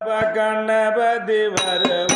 गणपति वर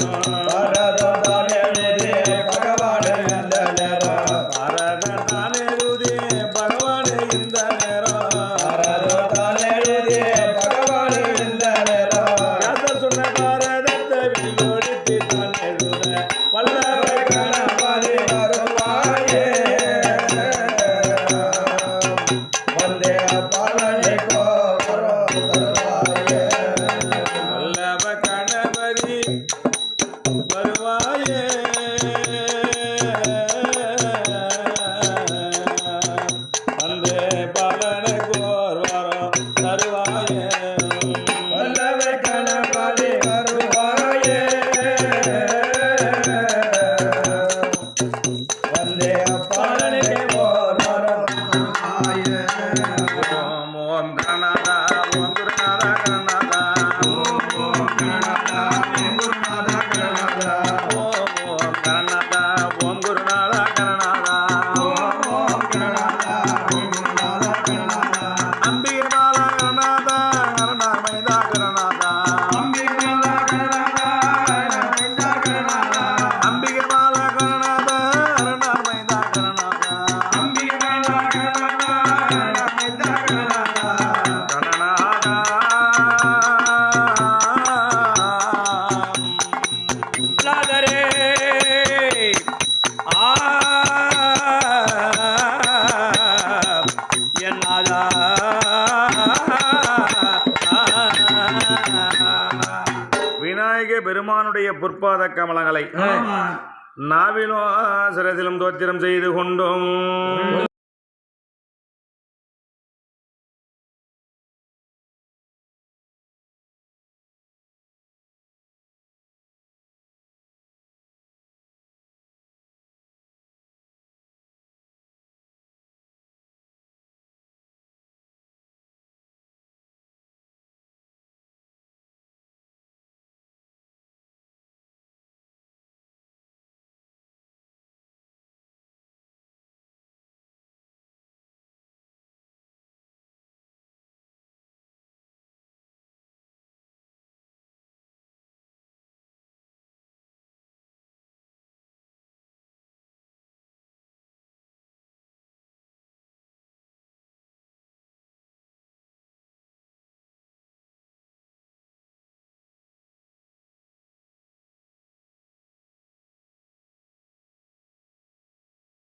Rama பலன நாயகே பெருமானுடைய பொற்பாத கமலங்களை நாவிலும் சிரசிலும் தோத்திரம் செய்து கொண்டோம்.